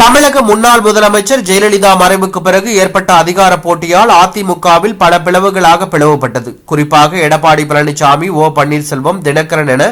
தமிழக முன்னாள் முதலமைச்சர் ஜெயலலிதா மறைவுக்கு பிறகு ஏற்பட்ட அதிகார போட்டியால் அதிமுகவில் பல பிளவுகளாக பிளவுபட்டது. குறிப்பாக எடப்பாடி பழனிசாமி ஓ பன்னீர்செல்வம் தினகரன் என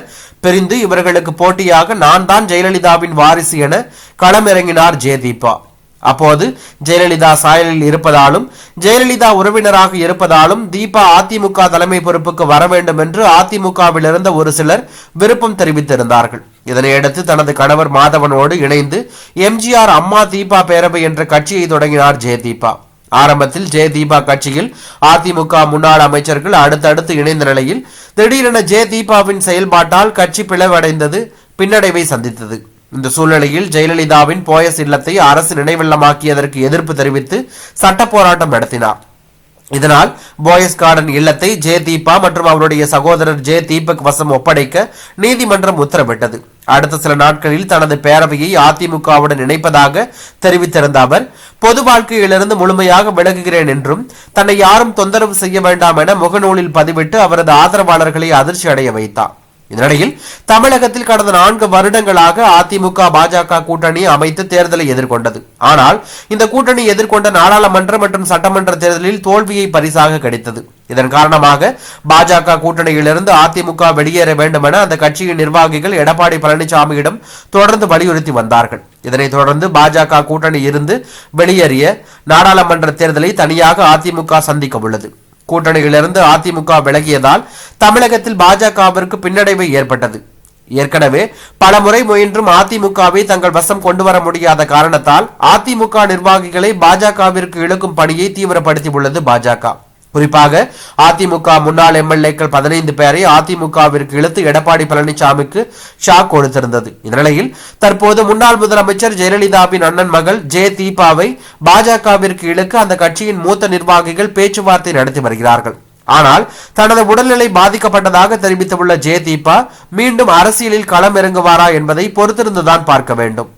பிரிந்து இவர்களுக்கு போட்டியாக நான் தான் ஜெயலலிதாவின் வாரிசு என களமிறங்கினார் ஜெயதீபா. அப்போது ஜெயலலிதா சாயலில் இருப்பதாலும் ஜெயலலிதா உறவினராக இருப்பதாலும் தீபா அதிமுக தலைமை பொறுப்புக்கு வர வேண்டும் என்று அதிமுகவில் இருந்த ஒரு சிலர் விருப்பம் தெரிவித்திருந்தார்கள். இதனையடுத்து தனது கணவர் மாதவனோடு இணைந்து எம்ஜிஆர் அம்மா தீபா பேரவை என்ற கட்சியை தொடங்கினார் ஜெயதீபா. ஆரம்பத்தில் ஜெயதீபா கட்சியில் அதிமுக முன்னாள் அமைச்சர்கள் அடுத்தடுத்து இணைந்த நிலையில் திடீரென ஜெயதீபாவின் செயல்பாட்டால் கட்சி பிளவடைந்தது பின்னடைவை சந்தித்தது. இந்த சூழ்நிலையில் ஜெயலலிதாவின் போயஸ் இல்லத்தை அரசு நினைவில்லமாக்கியதற்கு எதிர்ப்பு தெரிவித்து சட்ட போராட்டம் நடத்தினார். இதனால் போயஸ் கார்டன் இல்லத்தை ஜே தீபா மற்றும் அவருடைய சகோதரர் ஜே தீபக் வசம் ஒப்படைக்க நீதிமன்றம் உத்தரவிட்டது. அடுத்த சில நாட்களில் தனது பேரவையை அதிமுகவுடன் இணைப்பதாக தெரிவித்திருந்த அவர் பொது வாழ்க்கையிலிருந்து முழுமையாக விலகுகிறேன் என்றும் தன்னை யாரும் தொந்தரவு செய்ய வேண்டாம் என முகநூலில் பதிவிட்டு அவரது ஆதரவாளர்களை அதிர்ச்சி அடைய வைத்தார். இதனிடையில் தமிழகத்தில் கடந்த நான்கு வருடங்களாக அதிமுக பாஜக கூட்டணி அமைத்து தேர்தலை எதிர்கொண்டது. ஆனால் இந்த கூட்டணி எதிர்கொண்ட நாடாளுமன்ற மற்றும் சட்டமன்ற தேர்தலில் தோல்வியை பரிசாக கிடைத்தது. இதன் காரணமாக பாஜக கூட்டணியிலிருந்து அதிமுக வெளியேற வேண்டும் என அந்த கட்சியின் நிர்வாகிகள் எடப்பாடி பழனிசாமியிடம் தொடர்ந்து வலியுறுத்தி வந்தார்கள். இதனைத் தொடர்ந்து பாஜக கூட்டணி இருந்து வெளியேறிய நாடாளுமன்ற தேர்தலை தனியாக அதிமுக சந்திக்க உள்ளது. கூட்டணியிலிருந்து அதிமுக விலகியதால் தமிழகத்தில் பாஜகவிற்கு பின்னடைவு ஏற்பட்டது. ஏற்கனவே பல முறை முயன்றும் அதிமுகவை தங்கள் வசம் கொண்டு வர முடியாத காரணத்தால் அதிமுக நிர்வாகிகளை பாஜகவிற்கு இழுக்கும் பணியை தீவிரப்படுத்தியுள்ளது பாஜக. குறிப்பாக அதிமுக முன்னாள் எம்எல்ஏக்கள் பதினைந்து பேரை அதிமுகவிற்கு இழுத்து எடப்பாடி பழனிசாமிக்கு ஷாக் கொடுத்திருந்தது. இந்நிலையில் தற்போது முன்னாள் முதலமைச்சர் ஜெயலலிதாவின் அண்ணன் மகள் ஜே தீபாவை பாஜகவிற்கு இழுக்க அந்த கட்சியின் மூத்த நிர்வாகிகள் பேச்சுவார்த்தை நடத்தி வருகிறார்கள். ஆனால் தனது உடல்நிலை பாதிக்கப்பட்டதாக தெரிவித்துள்ள ஜே தீபா மீண்டும் அரசியலில் களம் இறங்குவாரா என்பதை பொறுத்திருந்துதான் பார்க்க வேண்டும்.